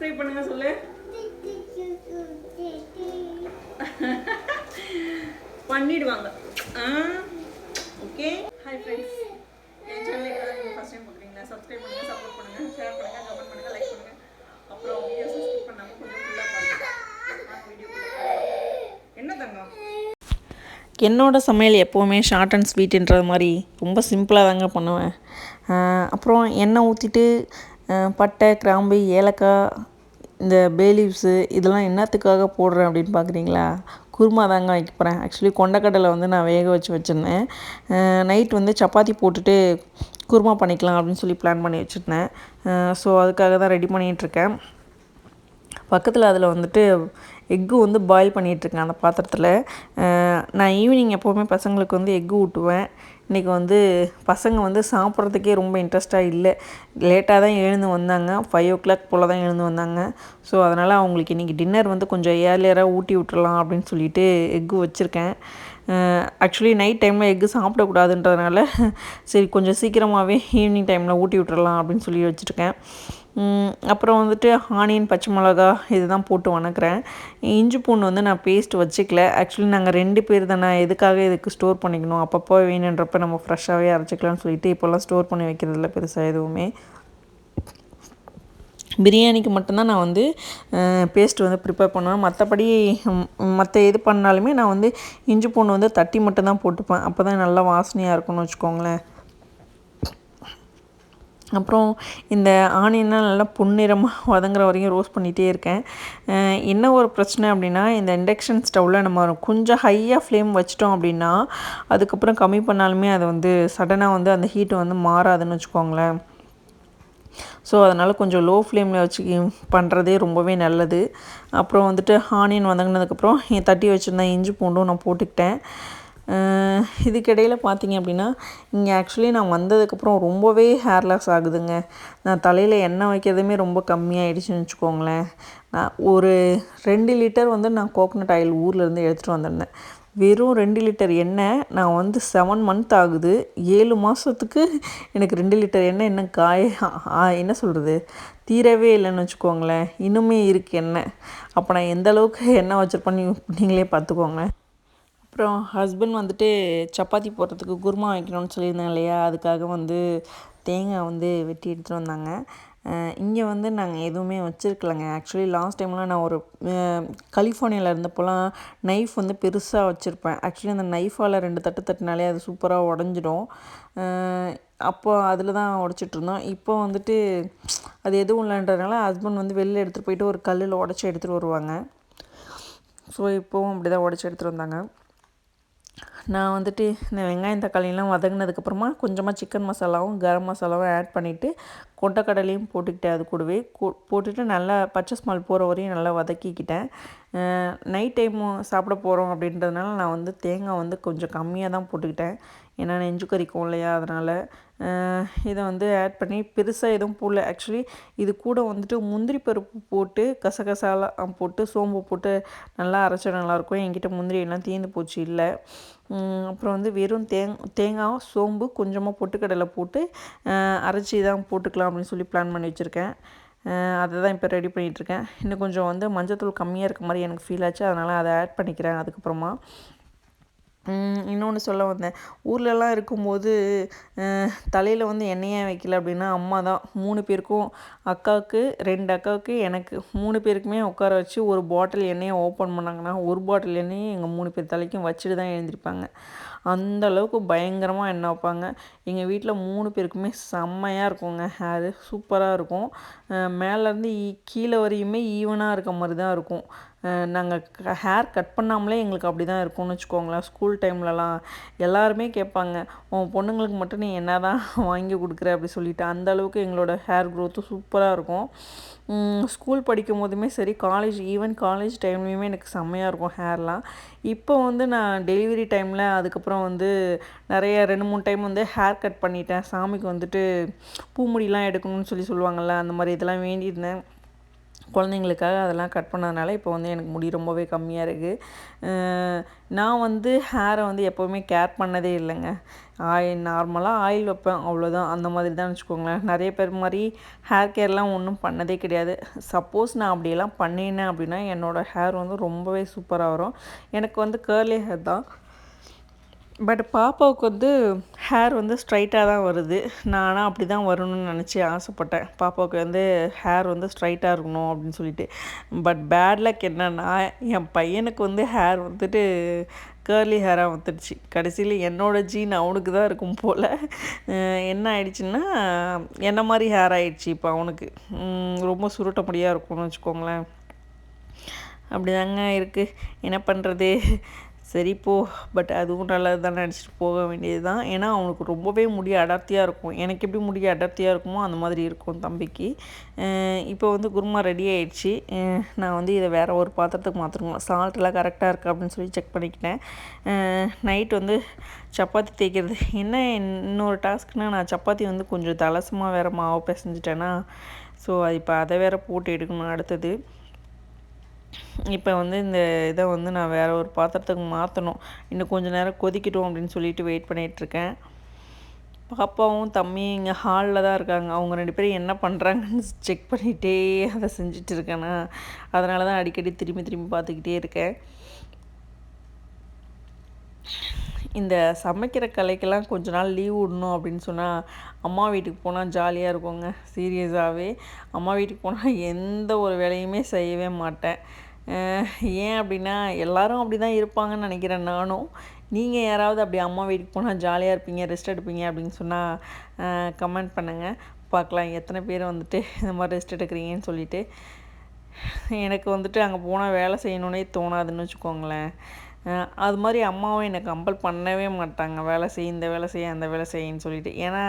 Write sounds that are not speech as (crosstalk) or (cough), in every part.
Subscribe பண்ணுங்க சொல்லு. (laughs) பண்ணிடுவாங்க. ஓகே ஹாய் ஃப்ரெண்ட்ஸ் என் சேனல் நீங்கள் டைம் பார்க்குறீங்களா? சப்ஸ்கிரைப் பண்ணுங்கள் சப்போர்ட் பண்ணுங்கள் ஷேர் பண்ணுங்கள் கமெண்ட் பண்ணுங்கள் லைக் பண்ணுங்கள் அப்புறம் வீடியோ சப்ஸ்கிரைப் பண்ணாமல் கொஞ்சம் ஃபுல்லாக பாருங்கள் என்ன தங்கம்? என்னோடய சமையல் எப்போவுமே ஷார்ட் அண்ட் ஸ்வீட்டுன்றது மாதிரி ரொம்ப சிம்பிளாக தாங்க பண்ணுவேன். அப்புறம் எண்ணெய் ஊற்றிட்டு பட்டை கிராம்பு ஏலக்காய் இந்த பேலீவ்ஸு இதெல்லாம் என்னத்துக்காக போடுறேன் அப்படின்னு பார்க்குறீங்களா? குருமா தாங்க வைக்க போகிறேன் ஆக்சுவலி கொண்டக்கடலை வந்து நான் வேக வச்சு வச்சுருந்தேன். நைட் வந்து சப்பாத்தி போட்டுட்டு குருமா பண்ணிக்கலாம் அப்படின்னு சொல்லி பிளான் பண்ணி வச்சுருந்தேன். ஸோ அதுக்காக தான் ரெடி பண்ணிகிட்ருக்கேன் பக்கத்தில் அதில் வந்துட்டு எக்கு வந்து பாயில் பண்ணிகிட்ருக்கேன் அந்த பாத்திரத்தில். நான் ஈவினிங் எப்போவுமே பசங்களுக்கு வந்து எக்கு ஊட்டுவேன். இன்றைக்கி வந்து பசங்க வந்து சாப்பிட்றதுக்கே ரொம்ப இன்ட்ரெஸ்ட்டாக இல்லை. லேட்டாக தான் எழுந்து வந்தாங்க. ஃபைவ் ஓ கிளாக் போல் தான் எழுந்து வந்தாங்க. ஸோ அதனால் அவங்களுக்கு இன்றைக்கி டின்னர் வந்து கொஞ்சம் ஏர்லியராக ஊட்டி விட்டுறலாம் அப்படின்னு சொல்லிட்டு எக்கு வச்சுருக்கேன். ஆக்சுவலி நைட் டைமில் எக்கு சாப்பிடக்கூடாதுன்றதுனால சரி கொஞ்சம் சீக்கிரமாகவே ஈவினிங் டைமில் ஊட்டி விட்டுறலாம் அப்படின்னு சொல்லி வச்சுருக்கேன். அப்புறம் வந்துட்டு ஆனியன் பச்சை மிளகா இதுதான் போட்டு வணக்கிறேன். இஞ்சி பூண்டு வந்து நான் பேஸ்ட் வச்சுக்கல. ஆக்சுவலி நாங்கள் ரெண்டு பேர் தானே எதுக்காக இதுக்கு ஸ்டோர் பண்ணிக்கணும்? அப்பப்போ வேணுன்றப்ப நம்ம ஃப்ரெஷ்ஷாகவே அரைச்சிக்கலாம்னு சொல்லிட்டு இப்போல்லாம் ஸ்டோர் பண்ணி வைக்கிறதுல பெருசாக எதுவுமே. பிரியாணிக்கு மட்டும்தான் நான் வந்து பேஸ்ட் வந்து ப்ரிப்பேர் பண்ணுவேன் மற்றபடி மற்ற எது பண்ணாலுமே நான் வந்து இஞ்சி பூண்டு வந்து தட்டி மட்டும்தான் போட்டுப்பேன். அப்போ தான் நல்லா வாசனையாக இருக்கும்னு வச்சுக்கோங்களேன். அப்புறம் இந்த ஆனியன்லாம் நல்லா பொன்னிறமாக (laughs) வதங்குற வரைக்கும் ரோஸ்ட் பண்ணிகிட்டே இருக்கேன். என்ன ஒரு பிரச்சனை அப்படின்னா இந்த இண்டக்ஷன் ஸ்டவ்வில் நம்ம கொஞ்சம் ஹையாக ஃப்ளேம் வச்சிட்டோம் அப்படின்னா அதுக்கப்புறம் கம்மி பண்ணாலுமே அது வந்து சடனாக வந்து அந்த ஹீட்டு வந்து மாறாதுன்னு வச்சுக்கோங்களேன். ஸோ அதனால் கொஞ்சம் லோ ஃப்ளேமில் வச்சு பண்ணுறதே ரொம்பவே நல்லது. அப்புறம் வந்துட்டு ஆனியன் வதங்கினதுக்கப்புறம் தட்டி வச்சுருந்தேன் இஞ்சி பூண்டும் நான் போட்டுக்கிட்டேன். இதுக்கிடையில் பார்த்தீங்க அப்படின்னா இங்கே ஆக்சுவலி நான் வந்ததுக்கப்புறம் ரொம்பவே ஹேர் லாஸ் ஆகுதுங்க. நான் தலையில் எண்ணெய் வைக்கிறதுமே ரொம்ப கம்மியாயிடுச்சுன்னு வச்சுக்கோங்களேன். நான் ஒரு ரெண்டு லிட்டர் வந்து நான் கோகனட் ஆயில் ஊர்லேருந்து எடுத்துகிட்டு வந்திருந்தேன். வெறும் ரெண்டு லிட்டர் எண்ணெய் நான் வந்து செவன் மந்த் ஆகுது. ஏழு மாதத்துக்கு எனக்கு ரெண்டு லிட்டர் எண்ணெய் இன்னும் காய என்ன சொல்கிறது தீரவே இல்லைன்னு வச்சுக்கோங்களேன். இன்னுமே இருக்குது எண்ணெய். அப்போ நான் எந்த அளவுக்கு எண்ணெய் வச்சுருப்பேன்னு நீங்களே பார்த்துக்கோங்க. அப்புறம் ஹஸ்பண்ட் வந்துட்டு சப்பாத்தி போடுறதுக்கு குருமா வைக்கணும்னு சொல்லியிருந்தேன் இல்லையா? அதுக்காக வந்து தேங்காய் வந்து வெட்டி எடுத்துகிட்டு வந்தாங்க. இங்கே வந்து நாங்கள் எதுவுமே வச்சுருக்கலங்க. ஆக்சுவலி லாஸ்ட் டைம்லாம் நான் ஒரு கலிஃபோர்னியாவில் இருந்தப்போலாம் நைஃப் வந்து பெருசாக வச்சுருப்பேன். ஆக்சுவலி அந்த நைஃபால் ரெண்டு தட்டு தட்டினாலே அது சூப்பராக உடஞ்சிடும். அப்போ அதில் தான் உடச்சிட்ருந்தோம் இப்போ வந்துட்டு அது எதுவும் இல்லைன்றதுனால ஹஸ்பண்ட் வந்து வெளில எடுத்துகிட்டு போயிட்டு ஒரு கல்லில் உடச்சி எடுத்துகிட்டு வருவாங்க. ஸோ இப்போவும் அப்படி தான் உடச்சி எடுத்துகிட்டு வந்தாங்க. நான் வந்துட்டு இந்த வெங்காயம் தக்காளியெலாம் வதங்கினதுக்கப்புறமா கொஞ்சமாக சிக்கன் மசாலாவும் கரம் மசாலாவும் ஆட் பண்ணிவிட்டு கொண்டைக்கடலையும் போட்டுக்கிட்டேன் அது கூடவே. கூ- போட்டுட்டு நல்லா பச்சை ஸ்மால் போகிற வரையும் நல்லா வதக்கிக்கிட்டேன். நைட் டைமும் சாப்பிட போகிறோம் அப்படின்றதுனால நான் வந்து தேங்காய் வந்து கொஞ்சம் கம்மியாக தான் போட்டுக்கிட்டேன். ஏன்னா நெஞ்சு கறிக்கும் இல்லையா? அதனால் இதை வந்து ஆட் பண்ணி பெருசாக எதுவும் போடல. ஆக்சுவலி இது கூட வந்துட்டு முந்திரி பருப்பு போட்டு கசகசாலாம் போட்டு சோம்பு போட்டு நல்லா அரைச்சா நல்லாயிருக்கும். என்கிட்ட முந்திரி எல்லாம் தீர்ந்து போச்சு இல்லை. அப்புறம் வந்து வெறும் தேங் தேங்காய் சோம்பு கொஞ்சமாக பொட்டுக்கடலை போட்டு அரைச்சி தான் போட்டுக்கலாம் அப்படின்னு சொல்லி பிளான் பண்ணி வச்சுருக்கேன். அதை தான் இப்போ ரெடி பண்ணிகிட்ருக்கேன் இன்னும் கொஞ்சம் வந்து மஞ்சத்தூள் கம்மியாக இருக்க மாதிரி எனக்கு ஃபீல் ஆச்சு. அதனால் அதை ஆட் பண்ணிக்கிறேன் அதுக்கப்புறமா. இன்னொன்று சொல்ல வந்தேன். ஊர்லலாம் இருக்கும்போது தலையில் வந்து எண்ணெயே வைக்கல அப்படின்னா அம்மா தான் மூணு பேருக்கும் அக்காவுக்கு ரெண்டு அக்காவுக்கு எனக்கு மூணு பேருக்குமே உட்கார வச்சு ஒரு பாட்டில் எண்ணெயை ஓப்பன் பண்ணாங்கன்னா ஒரு பாட்டில் எண்ணெயை எங்கள் மூணு பேர் தலைக்கும் வச்சுட்டு தான் எழுந்திருப்பாங்க. அந்த அளவுக்கு பயங்கரமாக எண்ணெய் வைப்பாங்க. எங்கள் வீட்டில் மூணு பேருக்குமே செம்மையாக இருக்குங்க. அது சூப்பராக இருக்கும். மேலேருந்து கீழே வரையுமே ஈவனாக இருக்க மாதிரி தான் இருக்கும். நாங்கள் ஹேர் கட் பண்ணாமலே எங்களுக்கு அப்படி தான் இருக்கும்னு வச்சுக்கோங்களேன். ஸ்கூல் டைம்லலாம் எல்லாருமே கேட்பாங்க உன் பொண்ணுங்களுக்கு மட்டும் நீ என்ன தான் (laughs) வாங்கி கொடுக்குற? அப்படி சொல்லிட்டு. அந்த அளவுக்கு எங்களோட ஹேர் க்ரோத்து சூப்பராக இருக்கும். ஸ்கூல் படிக்கும் போதுமே சரி காலேஜ் ஈவன் காலேஜ் டைம்லேயுமே எனக்கு செம்மையாக இருக்கும் ஹேர்லாம் இப்போ வந்து நான் டெலிவரி டைமில் அதுக்கப்புறம் வந்து நிறைய ரெண்டு மூணு டைம் வந்து ஹேர் கட் பண்ணிட்டேன். சாமிக்கு வந்துட்டு பூமுடிலாம் எடுக்கணும்னு சொல்லி சொல்லுவாங்கள்ல அந்த மாதிரி இதெல்லாம் வேண்டியிருந்தேன். குழந்தைங்களுக்காக அதெல்லாம் கட் பண்ணதுனால இப்போ வந்து எனக்கு முடி ரொம்பவே கம்மியாக இருக்குது நான் வந்து ஹேரை வந்து எப்போவுமே கேர் பண்ணதே இல்லைங்க. ஆயில் நார்மலாக ஆயில் வைப்பேன் அவ்வளோதான் அந்த மாதிரி தான் வச்சுக்கோங்களேன். நிறைய பேர் மாதிரி ஹேர் கேர்லாம் ஒன்றும் பண்ணதே கிடையாது. சப்போஸ் நான் அப்படியெல்லாம் பண்ணினேன் அப்படின்னா என்னோடய ஹேர் வந்து ரொம்பவே சூப்பராக வரும். எனக்கு வந்து கேர்லி ஹேர் தான். பட் பாப்பாவுக்கு வந்து ஹேர் வந்து ஸ்ட்ரைட்டாக தான் வருது. நான் ஆனால் அப்படி தான் வரணும்னு நினச்சி ஆசைப்பட்டேன். பாப்பாவுக்கு வந்து ஹேர் வந்து ஸ்ட்ரைட்டாக இருக்கணும் அப்படின்னு சொல்லிட்டு. பட் பேட் லக் என்னன்னா என் பையனுக்கு வந்து ஹேர் வந்துட்டு கேர்லி ஹேராக வந்துடுச்சு கடைசியில் என்னோடய ஜீன் அவனுக்கு தான் இருக்கும் போல். என்ன ஆயிடுச்சுன்னா என்ன மாதிரி ஹேர் ஆயிடுச்சு இப்போ அவனுக்கு? ரொம்ப சுருட்ட முடியாக இருக்கும்னு வச்சுக்கோங்களேன். அப்படி தாங்க இருக்குது என்ன பண்ணுறது சரி போ பட் அதுவும் நல்லது தான் நினச்சிட்டு போக வேண்டியது தான் ஏன்னா அவனுக்கு ரொம்பவே முடி அடர்த்தியாக இருக்கும். எனக்கு எப்படி முடி அடர்த்தியாக இருக்குமோ அந்த மாதிரி இருக்கும் தம்பிக்கு. இப்போ வந்து குருமா ரெடி ஆகிடுச்சு நான் வந்து இதை வேறு ஒரு பாத்திரத்துக்கு மாற்றிருக்கோம் சால்ட்டெல்லாம் கரெக்டாக இருக்குது அப்படின்னு சொல்லி செக் பண்ணிக்கிட்டேன். நைட் வந்து சப்பாத்தி தேய்க்கிறது. என்ன இன்னொரு டாஸ்க்னால் நான் சப்பாத்தி வந்து கொஞ்சம் தலசமாக வேறு மாவு பிசைஞ்சிட்டேன்னா ஸோ இப்போ அதை வேறு போட்டு எடுக்கணும் அடுத்தது. இப்போ வந்து இந்த இதை வந்து நான் வேறு ஒரு பாத்திரத்துக்கு மாற்றணும் இன்னும் கொஞ்சம் நேரம் கொதிக்கட்டும் அப்படின்னு சொல்லிட்டு வெயிட் பண்ணிகிட்ருக்கேன் பாப்பாவும் தம்பியும் இங்கே ஹாலில் தான் இருக்காங்க. அவங்க ரெண்டு பேரும் என்ன பண்ணுறாங்கன்னு செக் பண்ணிகிட்டே அதை செஞ்சுட்டு இருக்கேனா அதனால தான் அடிக்கடி திரும்பி திரும்பி பார்த்துக்கிட்டே இருக்கேன். இந்த சமைக்கிற கலைக்கெல்லாம் கொஞ்ச நாள் லீவ் விடணும் அப்படின்னு சொன்னால் அம்மா வீட்டுக்கு போனால் ஜாலியாக இருக்குங்க. சீரியஸாகவே அம்மா வீட்டுக்கு போனால் எந்த ஒரு வேலையுமே செய்யவே மாட்டேன். ஏன் அப்படின்னா எல்லாரும் அப்படி தான் இருப்பாங்கன்னு நினைக்கிறேன் நானும். நீங்கள் யாராவது அப்படி அம்மா வீட்டுக்கு போனால் ஜாலியாக இருப்பீங்க ரெஸ்ட் எடுப்பீங்க அப்படின்னு சொன்னால் கமெண்ட் பண்ணுங்கள் பார்க்கலாம் எத்தனை பேர் வந்துட்டு இந்த மாதிரி ரெஸ்ட் எடுக்கிறீங்கன்னு சொல்லிட்டு. எனக்கு வந்துட்டு அங்கே போனால் வேலை செய்யணுன்னே தோணாதுன்னு வச்சுக்கோங்களேன். அது மாதிரி அம்மாவும் என்னை கம்பல் பண்ணவே மாட்டாங்க. வேலை செய் இந்த வேலை செய்ய அந்த வேலை செய்யின்னு சொல்லிட்டு. ஏன்னா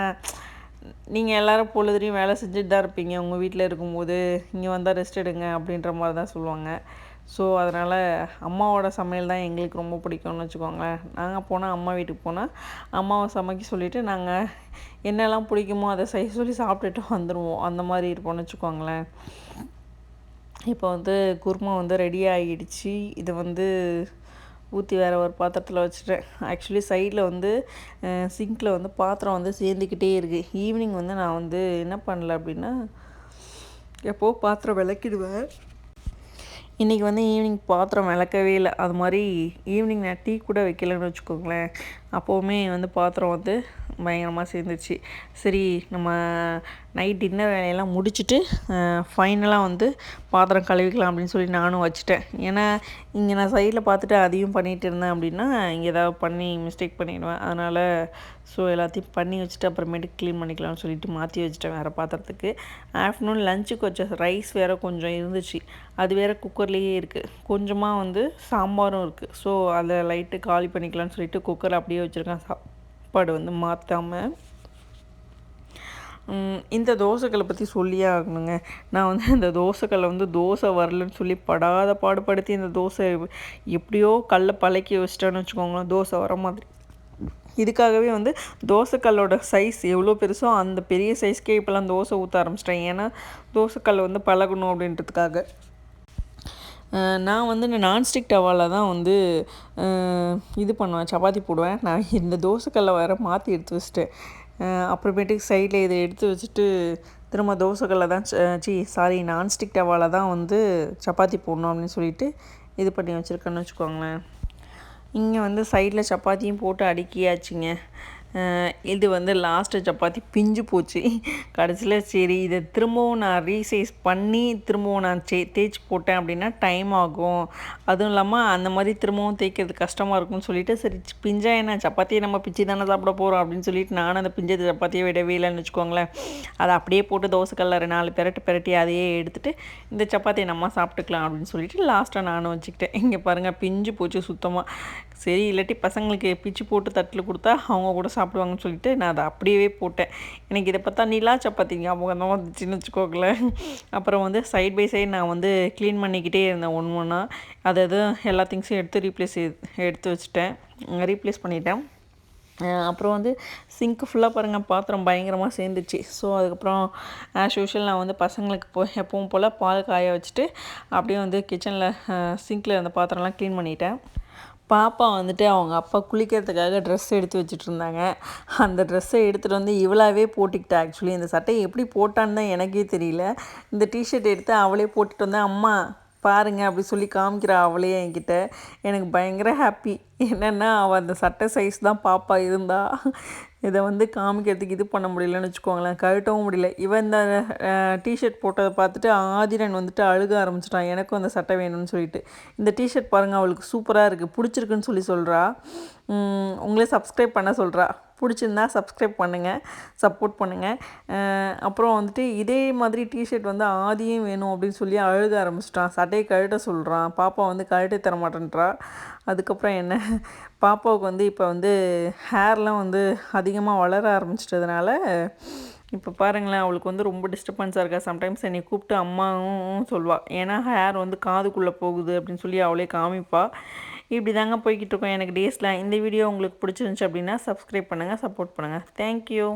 நீங்கள் எல்லோரும் பொழுதுலையும் வேலை செஞ்சுட்டு தான் இருப்பீங்க. உங்கள் வீட்டில் இருக்கும்போது இங்கே வந்தால் ரெஸ்ட் எடுங்க அப்படின்ற மாதிரி தான் சொல்லுவாங்க. ஸோ அதனால் அம்மாவோட சமையல் தான் எங்களுக்கு ரொம்ப பிடிக்கும்னு வச்சுக்கோங்களேன். நாங்கள் போனால் அம்மா வீட்டுக்கு போனால் அம்மாவை சமைக்க சொல்லிவிட்டு நாங்கள் என்னெல்லாம் பிடிக்குமோ அதை செய்ய சொல்லி சாப்பிட்டுட்டு வந்துடுவோம் அந்த மாதிரி இருப்போம்னு வச்சுக்கோங்களேன். இப்போ வந்து குருமா வந்து ரெடி ஆகிடுச்சு இதை வந்து ஊற்றி வேறு ஒரு பாத்திரத்தில் வச்சுட்டேன் ஆக்சுவலி சைடில் வந்து சிங்கில் வந்து பாத்திரம் வந்து சேர்ந்துக்கிட்டே இருக்குது ஈவினிங் வந்து நான் வந்து என்ன பண்ணல அப்படின்னா எப்போ பாத்திரம் விளக்கிடுவேன். இன்றைக்கி வந்து ஈவினிங் பாத்திரம் விளக்கவே இல்லை. அது மாதிரி ஈவினிங் நான் டீ கூட வைக்கலன்னு வச்சுக்கோங்களேன். அப்போவுமே வந்து பாத்திரம் வந்து பயங்கரமாக சேர்ந்துச்சு சரி நம்ம நைட் டின்னர் வேலையெல்லாம் முடிச்சுட்டு ஃபைனலாக வந்து பாத்திரம் கழுவிக்கலாம் அப்படின்னு சொல்லி நானும் வச்சுட்டேன். ஏன்னா இங்கே நான் சைடில் பார்த்துட்டு அதையும் பண்ணிகிட்டு இருந்தேன் அப்படின்னா இங்கே ஏதாவது பண்ணி மிஸ்டேக் பண்ணிடுவேன். அதனால் ஸோ எல்லாத்தையும் பண்ணி வச்சுட்டு அப்புறமேட்டு க்ளீன் பண்ணிக்கலாம்னு சொல்லிட்டு மாற்றி வச்சுட்டேன் வேறு பாத்திரத்துக்கு. ஆஃப்டர்நூன் லஞ்சுக்கு வச்ச ரைஸ் வேறு கொஞ்சம் இருந்துச்சு. அது வேறு குக்கர்லேயே இருக்குது கொஞ்சமாக வந்து சாம்பாரும் இருக்குது ஸோ அதை லைட்டு காலி பண்ணிக்கலாம்னு சொல்லிட்டு குக்கர் அப்படியே வச்சுருக்கேன். சாப்பாடு வந்து மாற்றாமல் இந்த தோசைக்கல்லை பற்றி சொல்லியே ஆகணுங்க. நான் வந்து இந்த தோசைக்கல்லை வந்து தோசை வரலன்னு சொல்லி படாத பாடுபடுத்தி இந்த தோசை எப்படியோ கல்லை பழக்கி வச்சிட்டேன்னு வச்சுக்கோங்களேன் தோசை வர மாதிரி. இதுக்காகவே வந்து தோசைக்கல்லோட சைஸ் எவ்வளோ பெருசோ அந்த பெரிய சைஸ்க்கே இப்போல்லாம் தோசை ஊற்ற ஆரம்பிச்சிட்டேன். ஏன்னா தோசைக்கல் வந்து பழகணும் அப்படின்றதுக்காக. நான் வந்து இந்த நான்ஸ்டிக் டவாவில் தான் வந்து இது பண்ணுவேன் சப்பாத்தி போடுவேன். நான் இந்த தோசைக்கல்லை வேறு மாற்றி எடுத்து வச்சுட்டேன். அப்புறமேட்டுக்கு சைடில் இதை எடுத்து வச்சுட்டு திரும்ப தோசைக்கல்லை தான் சி சாரி நான்ஸ்டிக் டவாவில் தான் வந்து சப்பாத்தி போடணும் அப்படின்னு சொல்லிட்டு இது பண்ணி வச்சுருக்கேன்னு வச்சுக்கோங்களேன். இங்கே வந்து சைடில் சப்பாத்தியும் போட்டு அடுக்கியாச்சுங்க. இது வந்து லாஸ்ட்டு சப்பாத்தி பிஞ்சு போச்சு. கடைசியில் சரி இதை திரும்பவும் நான் ரீசைஸ் பண்ணி திரும்பவும் நான் சே தேய்ச்சி போட்டேன் அப்படின்னா டைம் ஆகும். அதுவும் இல்லாமல் அந்த மாதிரி திரும்பவும் தேய்க்கிறது கஷ்டமாக இருக்கும்னு சொல்லிட்டு சரி பிஞ்சா என்ன? சப்பாத்தியை நம்ம பிச்சு தானே சாப்பிட போகிறோம் அப்படின்னு சொல்லிட்டு நானும் அந்த பிஞ்ச சப்பாத்தியை விடவே இல்லைன்னு வச்சுக்கோங்களேன். அதை அப்படியே போட்டு தோசைக்கல்ல நாலு பெரட்டு பெரட்டி அதையே எடுத்துகிட்டு இந்த சப்பாத்தியை நம்ம சாப்பிட்டுக்கலாம் அப்படின்னு சொல்லிட்டு லாஸ்ட்டாக நானும் வச்சுக்கிட்டேன். இங்கே பாருங்கள் பிஞ்சு போச்சு சுத்தமாக சரி இல்லாட்டி பசங்களுக்கு பிச்சு போட்டு தட்டில் கொடுத்தா அவங்க கூட சாப்பிடுவாங்கன்னு சொல்லிட்டு நான் அதை அப்படியே போட்டேன். எனக்கு இதை பார்த்தா நிலா சப்பாத்தி ஞாபகம் தான் வந்துச்சுன்னு வச்சுக்கோங்களேன். அப்புறம் வந்து சைட் பை சைடு நான் வந்து க்ளீன் பண்ணிக்கிட்டே இருந்தேன் ஒன்று ஒன்றா அது எதுவும் எல்லா திங்ஸும் எடுத்து ரீப்ளேஸ் எடுத்து வச்சுட்டேன். ரீப்ளேஸ் பண்ணிட்டேன். அப்புறம் வந்து சிங்க்கு ஃபுல்லாக பாருங்கள் பாத்திரம் பயங்கரமாக சேர்ந்துச்சு. ஸோ அதுக்கப்புறம் ஆஸ் யூஷுவல் நான் வந்து பசங்களுக்கு போய் எப்பவும் போல் பால் காய வச்சுட்டு அப்படியே வந்து கிச்சனில் சிங்க்கில் இருந்த பாத்திரம்லாம் க்ளீன் பண்ணிட்டேன். பாப்பா வந்துட்டு அவங்க அப்பா குளிக்கிறதுக்காக ட்ரெஸ் எடுத்து வச்சுட்டு இருந்தாங்க அந்த ட்ரெஸ்ஸை எடுத்துகிட்டு வந்து இவளாவே போட்டுக்கிட்டா. ஆக்சுவலி இந்த சட்டையை எப்படி போட்டான்னு தான் எனக்கே தெரியல. இந்த டிஷர்ட் எடுத்து அவளே போட்டுட்டு வந்தேன் அம்மா பாருங்க அப்படி சொல்லி காமிக்கிறா அவளே என்கிட்ட. எனக்கு பயங்கர ஹாப்பி என்னென்னா அவள் அந்த சட்டை சைஸ் தான் பாப்பா இருந்தா. இதை வந்து காமிக்கிறதுக்கு இது பண்ண முடியலன்னு வச்சுக்கோங்களேன். கழட்டவும் முடியல. இவன் இந்த டிஷர்ட் போட்டதை பார்த்துட்டு ஆதிரன் வந்துட்டு அழுக ஆரம்பிச்சிட்டான் எனக்கும் அந்த சட்டை வேணும்னு சொல்லிட்டு. இந்த டிஷர்ட் பாருங்கள் அவளுக்கு சூப்பராக இருக்குது பிடிச்சிருக்குன்னு சொல்லி சொல்கிறா உங்களே சப்ஸ்கிரைப் பண்ண சொல்கிறா பிடிச்சிருந்தா சப்ஸ்கிரைப் பண்ணுங்கள் சப்போர்ட் பண்ணுங்கள் அப்புறம் வந்துட்டு இதே மாதிரி டிஷர்ட் வந்து ஆதியும் வேணும் அப்படின்னு சொல்லி அழுக ஆரம்பிச்சிட்டான். சட்டையை கழட்ட சொல்கிறான் பாப்பா வந்து கழட்டி தர மாட்டேன்றா. அதுக்கப்புறம் என்ன? பாப்பாவுக்கு வந்து இப்போ வந்து ஹேர்லாம் வந்து அதிகமாக வளர ஆரம்பிச்சிட்டதுனால இப்போ பாருங்களேன் அவளுக்கு வந்து ரொம்ப டிஸ்டர்பன்ஸாக இருக்கா. சம்டைம்ஸ் என்னை கூப்பிட்டு அம்மாவும் சொல்வாள் ஏன்னா ஹேர் வந்து காதுக்குள்ளே போகுது அப்படின்னு சொல்லி அவளே காமிப்பாள் இப்படி தாங்க போய்கிட்டு இருக்கோம். எனக்கு டேஸில் இந்த வீடியோ உங்களுக்கு பிடிச்சிருந்துச்சி அப்படின்னா சப்ஸ்கிரைப் பண்ணுங்கள் சப்போர்ட் பண்ணுங்கள் தேங்க்யூ